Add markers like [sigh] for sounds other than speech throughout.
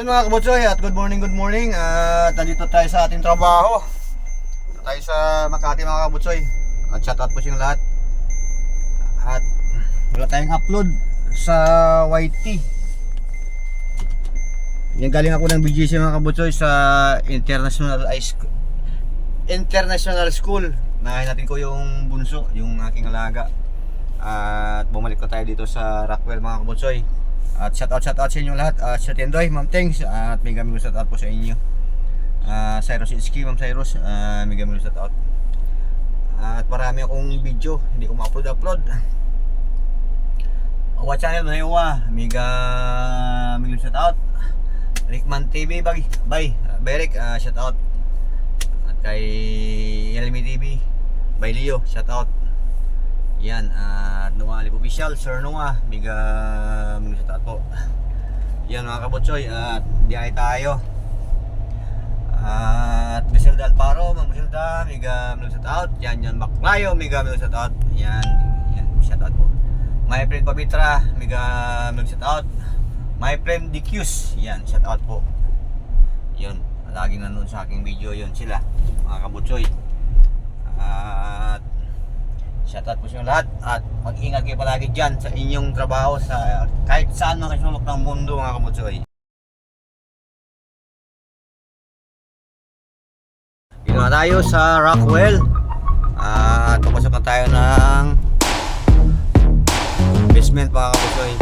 Yun mga kabutsoy at good morning, good morning. At nandito tayo sa ating trabaho. Tayo sa Makati mga kabutsoy. At shout out po sa lahat. At wala tayong upload sa YT. Yan galing ako ng BGC mga kabutsoy sa International School. International School. Nakain natin ko yung bunso, yung aking alaga. At bumalik ko tayo dito sa Rockwell mga kabutsoy. At shout out shout out sa inyo lahat. Uh, sa Tendoy, Ma'am Thanks. At may gaming shout out po sa inyo. Uh, Cyrus Iski, Ma'am Cyrus. Uh, may gaming shout out. At marami akong video, hindi ko ma-upload upload. Awa channel na iwa, miga may shout out. Rickman TV bye. Bye. Uh, Berek uh, shout out. At kay Elmi TV. Bye Leo, shout out. Yan, uh, Noah Official, Sir Noah, sa po. Yan mga kabutsoy, at diay tayo. At Griselda Alparo, Mang Griselda, miga mga shout out. Yan, yan, Baklayo, miga mga shout out. Yan, yan, shout out po. My friend Pavitra, miga mga shout out. My friend DQs, yan, shout out po. Yun, laging nanonood sa aking video yun sila, mga kabutsoy. Shoutout po sa lahat at mag-ingat kayo palagi dyan sa inyong trabaho sa kahit saan mga kasulok ng mundo mga kamutsoy. Dito na tayo sa Rockwell at papasok na tayo ng basement mga kamutsoy.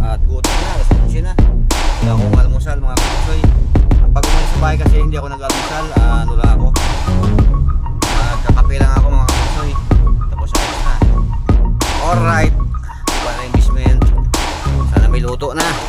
At gutom na, alas 11 na. Wala akong almusal mga kamutsoy. Pag umalis sa bahay kasi hindi ako nag-almusal, ah, ano lang ako. Nagkakape lang ako Alright. Yung basement. Sana may luto na.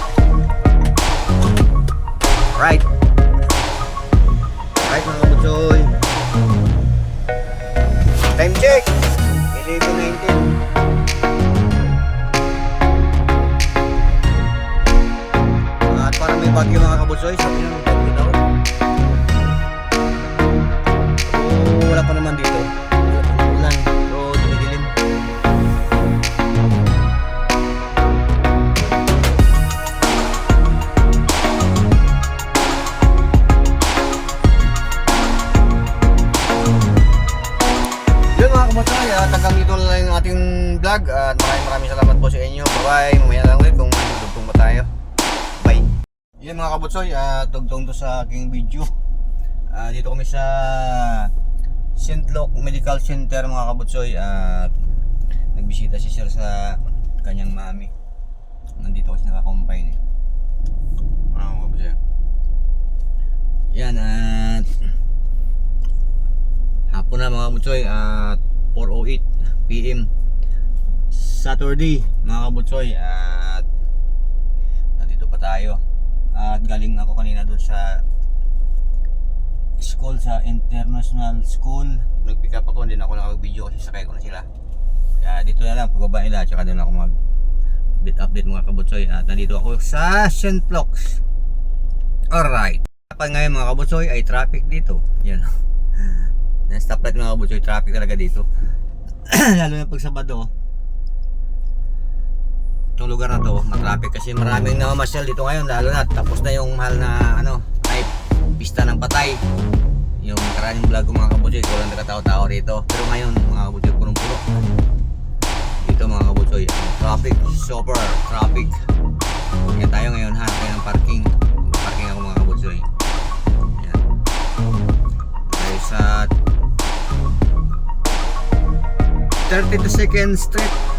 Kabutsoy, uh, tugtong to sa aking video. Ah, dito kami sa St. Luke Medical Center mga kabutsoy at nagbisita si sir sa kanyang mami. Nandito kasi nakakombine eh. Ano mga kabutsoy? Yan at hapon na mga kabutsoy at 4.08 PM Saturday mga kabutsoy at nandito pa tayo at galing ako kanina doon sa school sa international school. Nag pick up ako hindi na ako nakapag-video kasi sakay ko na sila. Kaya dito na lang pagbaba nila tsaka doon ako mag update update mga kabutsoy. At nandito ako sa. Flocks alright. Kapag ngayon mga kabutsoy ay traffic dito. Yan. [laughs] Na stoplight mga kabutsoy traffic talaga dito. [clears throat] Lalo na pag Sabado itong lugar na to matraffic kasi maraming namamasyal dito ngayon lalo na tapos na yung mahal na ano ay pista ng patay. Yung maraming vlog ko mga kabutsoy walang nakatao-tao rito. Pero ngayon mga kabutsoy punong-puno. Dito mga kabutsoy traffic super traffic. Kaya tayo ngayon hanap tayo ng parking. Parking ako mga kabutsoy yan tayo sa 32nd Street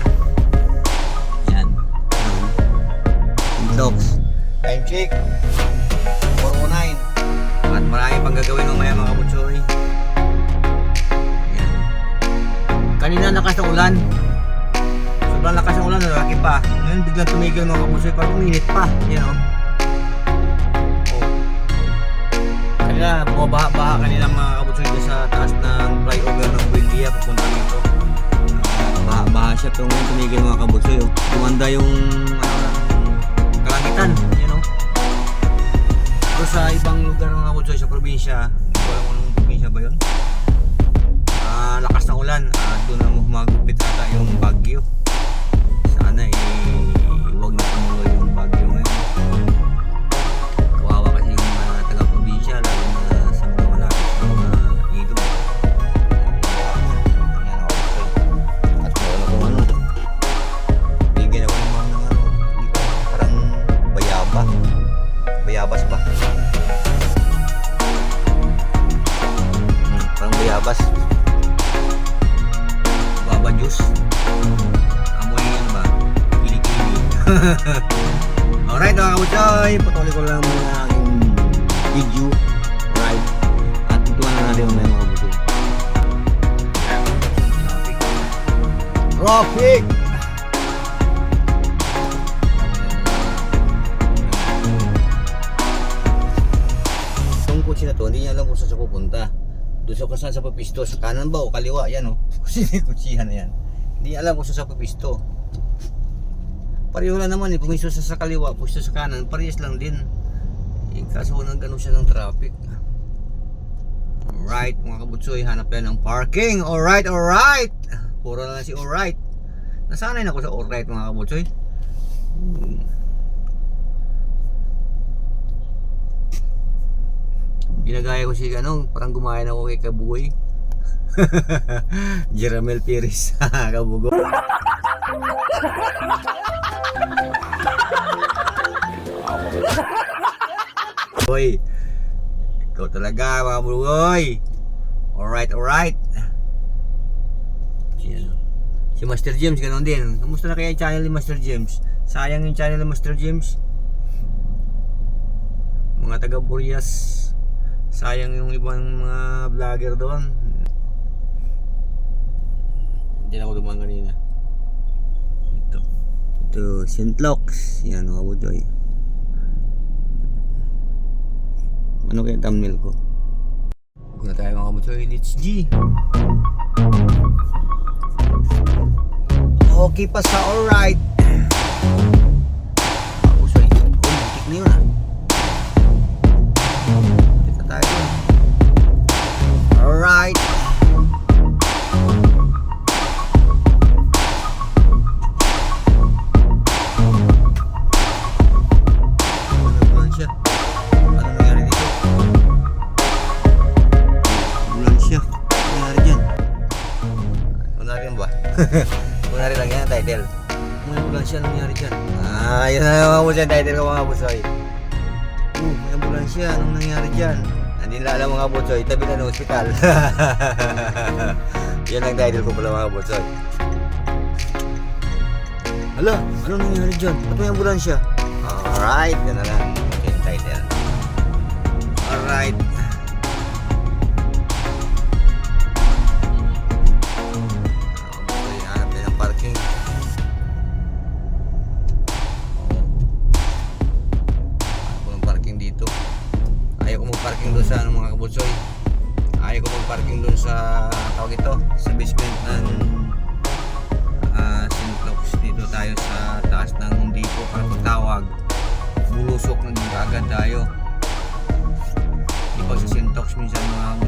Dogs time check. 409 at marami pang gagawin mamaya mga kabutsoy yan kanina lakas ng ulan. Sobrang lakas ng ulan lalaki pa. Ngayon biglang tumigil mga kabutsoy parang uminit pa yan o oh. kanina bumabaha-baha kanina mga kabutsoy dyan sa taas ng flyover ng Buendia papunta dito. Ah, baha-baha siya pero ngayon tumigil mga kabutsoy oh. Gumanda yung ano, kalangitan yan o pero sa ibang lugar mga kabutsoy sa probinsya hindi ko anong probinsya ba yun. Ah lakas ng ulan. Ah, doon na humagupit ata yung bagyo sana eh labas. Guava juice. Amoy yan ba? Kilikili [laughs] alright mga kabuchoy patuloy ko lang mga aking video. Alright at tutuan na natin mga mga kabuchoy traffic! Traffic! Kotse na to, hindi niya alam kung saan siya pupunta. Doon sa kung saan sa papisto, sa kanan ba o kaliwa, yan [laughs] o. May kutsihan na yan. Hindi alam kung saan sa papisto. Pareho lang naman eh, pumisto sa sa kaliwa, pumisto sa kanan, parehas lang din. Eh, kaso nag ano siya ng traffic. Alright, mga kabutsoy, hanap yan ng parking. Alright, alright! Puro na lang si alright. Nasanay na ako sa alright mga kabutsoy. Hmm. Ginagaya ko si ano, parang gumaya na ako kay Kabugoy. [laughs] Jeramel Piris, [laughs] Kabugo. Boy, ikaw talaga mga bugoy. Alright, alright. Yan. Si Master James, ganun din. Kamusta na kaya yung channel ni Master James? Sayang yung channel ni Master James. Mga taga Burias. Sayang yung ibang mga vlogger doon. Diyan ako dumaan kanina. Ito. Ito, St. Locks. Yan, mga budoy. Ano kaya thumbnail ko? Huwag na tayo mga budoy. Let's G. Okay pa sa alright. [laughs] Kunwari lang yan, title. May ambulansya, ano nangyari dyan? Ah, yun na naman po siya, title ko mga busoy. Uh, may ambulansya, anong nangyari dyan? Hindi na alam mga busoy, tabi na ng ospital. [laughs] yan ang title ko pala mga busoy. Hala, ano nangyari dyan? Ba't may ambulansya? Alright, yan na lang. Okay, title. Alright. Kabutsoy. Ayaw ko mag-parking doon sa tawag ito, sa basement ng uh, St. Luke's. Dito tayo sa taas ng Depot para pagtawag. Bulusok ng agad tayo. Di pag sa. Luke's minsan mga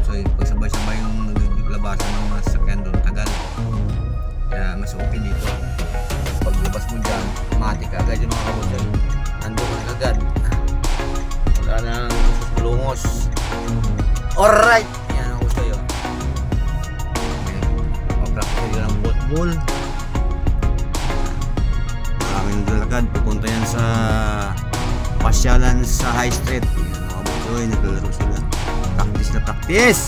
Naglalakad. Pupunta yan sa pasyalan sa High Street. Yan mga kabutsoy, naglalaro sila. Practice na practice!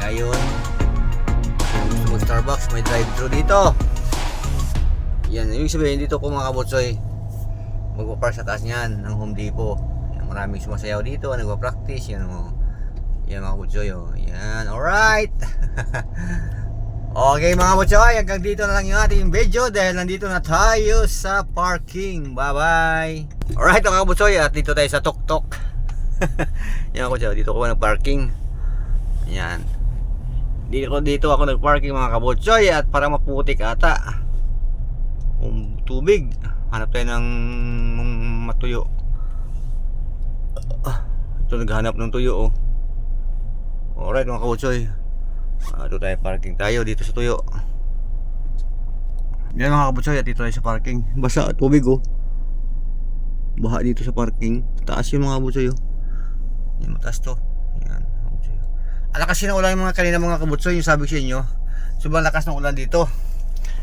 Kaya yun, gusto mo Starbucks, may drive-thru dito. Yan, yung sabihin dito ko mga kabutsoy, magpa-park sa taas niyan ng Home Depot. Yan, maraming sumasayaw dito, nagpa-practice, yan o. Yan mga kabutsoy, oh. Yan, alright! [laughs] okay mga kabutsoy, hanggang dito na lang yung ating video dahil nandito na tayo sa parking. Bye-bye! Alright mga kabutsoy, at dito tayo sa Tok-Tok. [laughs] yan kabutsoy, dito ko nag-parking. Yan. Dito, dito ako nag-parking mga kabutsoy at para maputik ata. Kung tubig, hanap tayo ng matuyo. Ah, ito naghanap ng tuyo oh. Alright mga kabutsoy. Ah, ito tayo parking tayo dito sa tuyo. Yan mga kabutsoy at dito tayo sa parking. Basa at tubig oh. Baha dito sa parking. Taas yung mga kabutsoy oh. Yan mataas to. Yan. kabutsoy. Alakas na ulan yung mga kanina mga kabutsoy yung sabi ko sa inyo. Sobrang lakas ng ulan dito.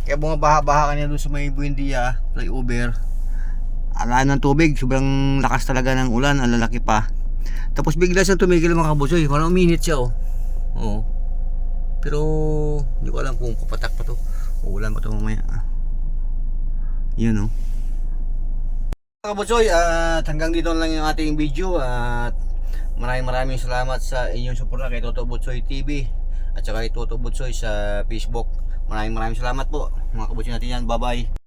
Kaya bumabaha-baha kanina doon sa may Buendia flyover. Ala ng tubig, sobrang lakas talaga ng ulan, ang lalaki pa. Tapos bigla siyang tumigil mga kabutsoy, parang uminit siya oh. Oo. Pero hindi ko alam kung papatak pa to. Uulan pa to mamaya. Yun oh. Mga kabutsoy, at hanggang dito lang yung ating video at maraming maraming salamat sa inyong suporta kay Toto Butsoy TV at saka kay Toto Butsoy sa Facebook. Maraming maraming salamat po mga kabutsoy natin yan. Bye bye.